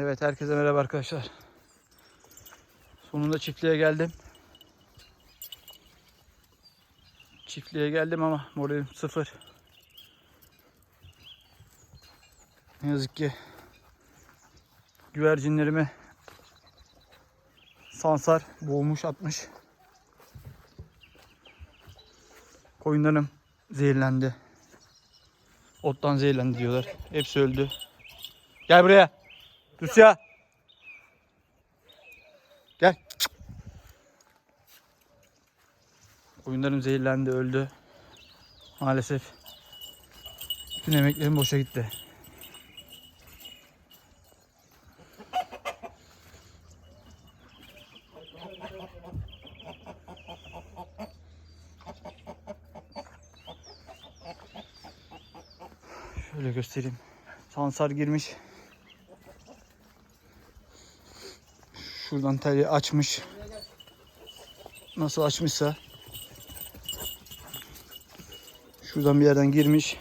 Evet herkese merhaba arkadaşlar. Sonunda çiftliğe geldim. Çiftliğe geldim ama moralim sıfır. Ne yazık ki güvercinlerimi sansar boğmuş atmış. Koyunlarım zehirlendi. Ottan zehirlendi diyorlar. Hepsi öldü. Gel buraya. Rusya. Gel. Koyunlarım zehirlendi, öldü. Maalesef. Bütün emeklerim boşa gitti. Şöyle göstereyim. Sansar girmiş. Şuradan teli açmış. Nasıl açmışsa. Şuradan bir yerden girmiş.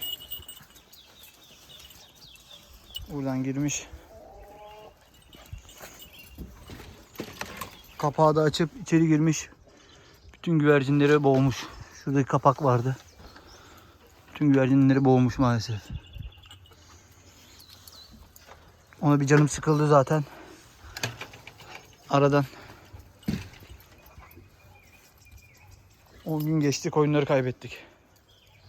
Buradan girmiş. Kapağı da açıp içeri girmiş. Bütün güvercinleri boğmuş. Şuradaki kapak vardı. Bütün güvercinleri boğmuş maalesef. Ona bir canım sıkıldı zaten. Aradan 10 gün geçti koyunları kaybettik.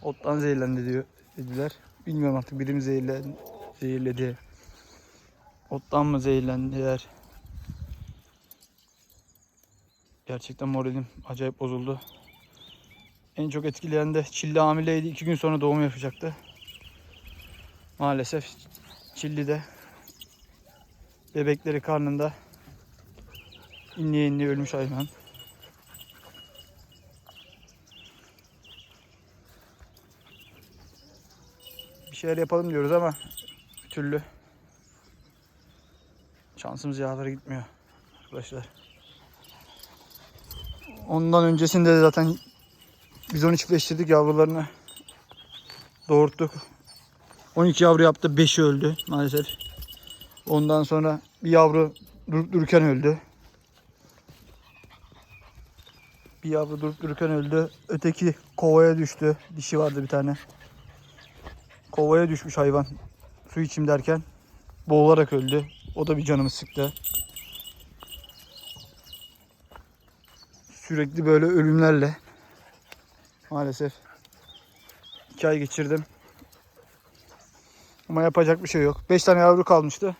Ottan zehirlendi diyor dediler. Bilmiyorum artık birim zehirlen, zehirledi. Ottan mı zehirlendiler? Gerçekten moralim acayip bozuldu. En çok etkileyen de Çilli hamileydi. iki gün sonra doğum yapacaktı. Maalesef Çilli de bebekleri karnında inliye inliye ölmüş hayvan. Bir şeyler yapalım diyoruz ama bir türlü şansımız yaver gitmiyor arkadaşlar. Ondan öncesinde de zaten biz onu çiftleştirdik yavrularını doğurttuk. 12 yavru yaptı 5'i öldü maalesef. Ondan sonra bir yavru durup dururken öldü. Bir yavru durup dururken öldü. Öteki kovaya düştü. Dişi vardı bir tane. Kovaya düşmüş hayvan. Su içim derken boğularak öldü. O da bir canımı sıktı. Sürekli böyle ölümlerle maalesef iki ay geçirdim. Ama yapacak bir şey yok. 5 tane yavru kalmıştı.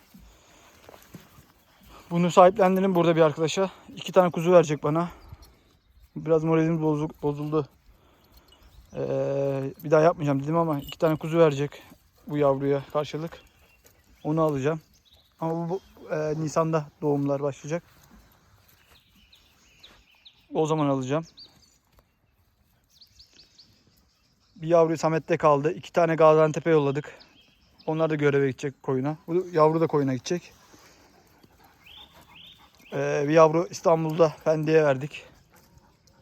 Bunu sahiplendirdim burada bir arkadaşa. İki tane kuzu verecek bana. Biraz moralim bozuk, bozuldu. Ee, bir daha yapmayacağım dedim ama iki tane kuzu verecek bu yavruya karşılık. Onu alacağım. Ama bu, bu e, Nisan'da doğumlar başlayacak. O zaman alacağım. Bir yavru Samet'te kaldı. İki tane Gaziantep'e yolladık. Onlar da göreve gidecek koyuna. Bu yavru da koyuna gidecek. Ee, bir yavru İstanbul'da Fendi'ye verdik.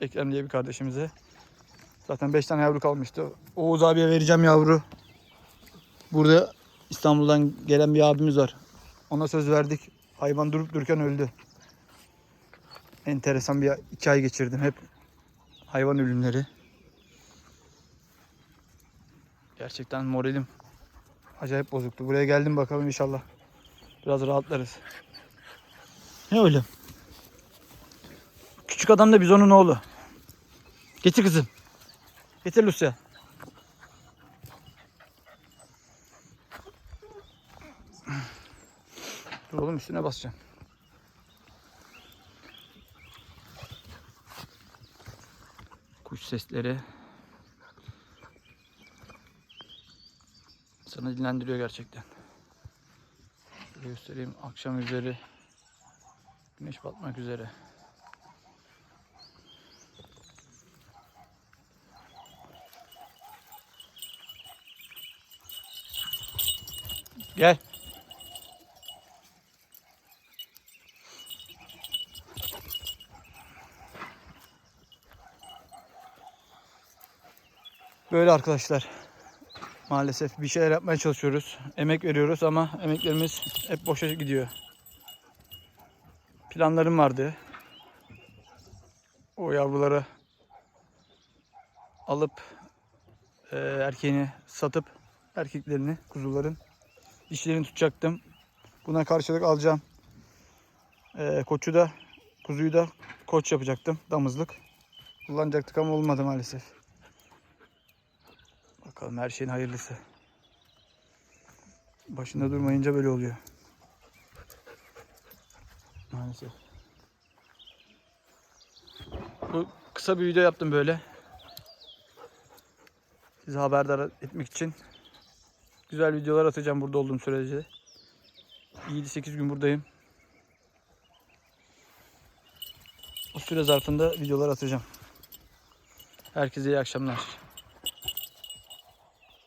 Ekrem diye bir kardeşimize. Zaten 5 tane yavru kalmıştı. Oğuz abiye vereceğim yavru. Burada İstanbul'dan gelen bir abimiz var. Ona söz verdik. Hayvan durup dururken öldü. Enteresan bir iki ay geçirdim. Hep hayvan ölümleri. Gerçekten moralim acayip bozuktu. Buraya geldim bakalım inşallah. Biraz rahatlarız. Ne öyle? Küçük adam da biz onun oğlu. Getir kızım. Getir Lucia. Dur oğlum üstüne basacağım. Kuş sesleri. Sana dinlendiriyor gerçekten. Şöyle göstereyim. Akşam üzeri güneş batmak üzere. Gel. Böyle arkadaşlar. Maalesef bir şeyler yapmaya çalışıyoruz. Emek veriyoruz ama emeklerimiz hep boşa gidiyor. planlarım vardı. O yavruları alıp e, erkeğini satıp erkeklerini kuzuların dişlerini tutacaktım. Buna karşılık alacağım. E, koçu da kuzuyu da koç yapacaktım damızlık. Kullanacaktık ama olmadı maalesef. Bakalım her şeyin hayırlısı. Başında durmayınca böyle oluyor. Maalesef. Bu kısa bir video yaptım böyle. Sizi haberdar etmek için. Güzel videolar atacağım burada olduğum sürece. 7-8 gün buradayım. O süre zarfında videolar atacağım. Herkese iyi akşamlar.